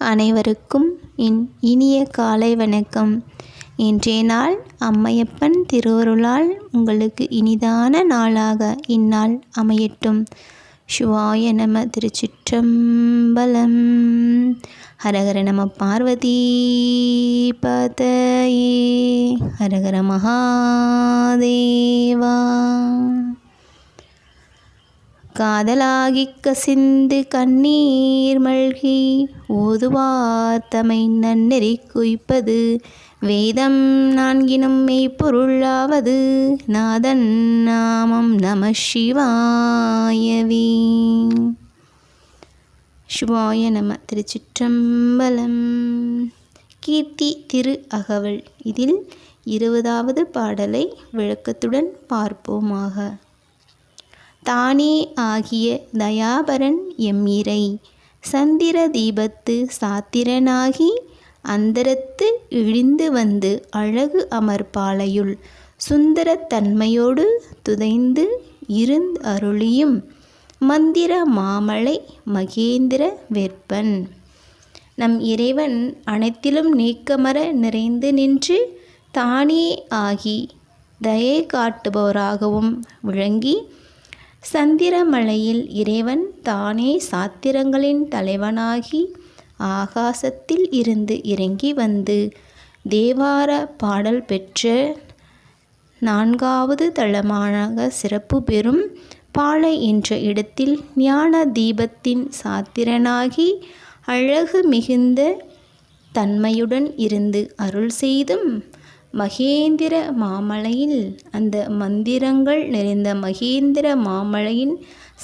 அனைவருக்கும் என் இனிய காலை வணக்கம். இன்றைய நாள் அம்மையப்பன் திருவருளால் உங்களுக்கு இனிதான நாளாக இந்நாள் அமையட்டும். சிவாய நம திருச்சிற்றம்பலம். ஹரஹர நம பார்வதி பதையே. ஹரஹர மகாதேவா. காதலாகிக் கசிந்து கண்ணீர் மல்கி ஓதுவார் தமை நன்னெறி குய்ப்பது. வேதம் நான்கினும் மெய்ப்பொருளாவது நாதன் நாமம் நம சிவாயவே. சிவாய நம திருச்சிற்றம்பலம். கீர்த்தி திரு அகவல். இதில் இருபதாவது பாடலை விளக்கத்துடன் பார்ப்போமாக. தானே ஆகிய தயாபரன் எம்மிரை. சந்திர தீபத்து சாத்திரனாகி அந்தரத்து இழிந்து வந்து அழகு அமர்பாலையுள் சுந்தரத்தன்மையோடு துதைந்து இருந் அருளியும் மந்திர மாமலை மகேந்திர வெற்பன். நம் இறைவன் அனைத்திலும் நீக்கமர நிறைந்து நின்று தானே ஆகி தயை காட்டுபவராகவும் விளங்கி சந்திரமலையில் இறைவன் தானே சாத்திரங்களின் தலைவனாகி ஆகாசத்தில் இருந்து இறங்கி வந்து தேவார பாடல் பெற்ற நான்காவது தளமாக சிறப்பு பெறும் பாலை என்ற இடத்தில் ஞான தீபத்தின் சாத்திரனாகி அழகு மிகுந்த தன்மையுடன் இருந்து அருள் செய்தும் மகேந்திர மாமலையில் அந்த மந்திரங்கள் நிறைந்த மகேந்திர மாமலையின்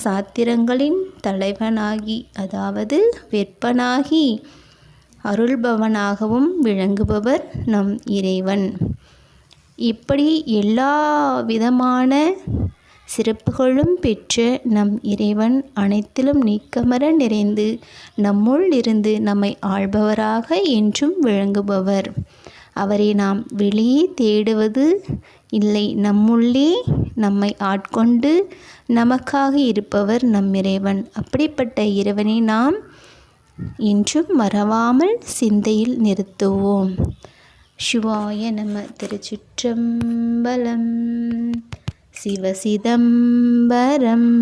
சாத்திரங்களின் தலைவனாகி அதாவது வெப்பனாகி அருள்பவனாகவும் விளங்குபவர் நம் இறைவன். இப்படி எல்லா விதமான சிறப்புகளும் பெற்ற நம் இறைவன் அனைத்திலும் நீக்கமர நிறைந்து நம்முள் இருந்து நம்மை ஆள்பவராக என்றும் விளங்குபவர். அவரை நாம் வெளியே தேடுவது இல்லை. நம்முள்ளே நம்மை ஆட்கொண்டு நமக்காக இருப்பவர் நம் இறைவன். அப்படிப்பட்ட இறைவனை நாம் என்றும் மறவாமல் சிந்தையில் நிறுத்துவோம். சிவாய நம திருச்சிற்றம்பலம். சிவசிதம்பரம்.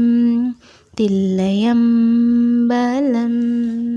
தில்லையம்பலம்.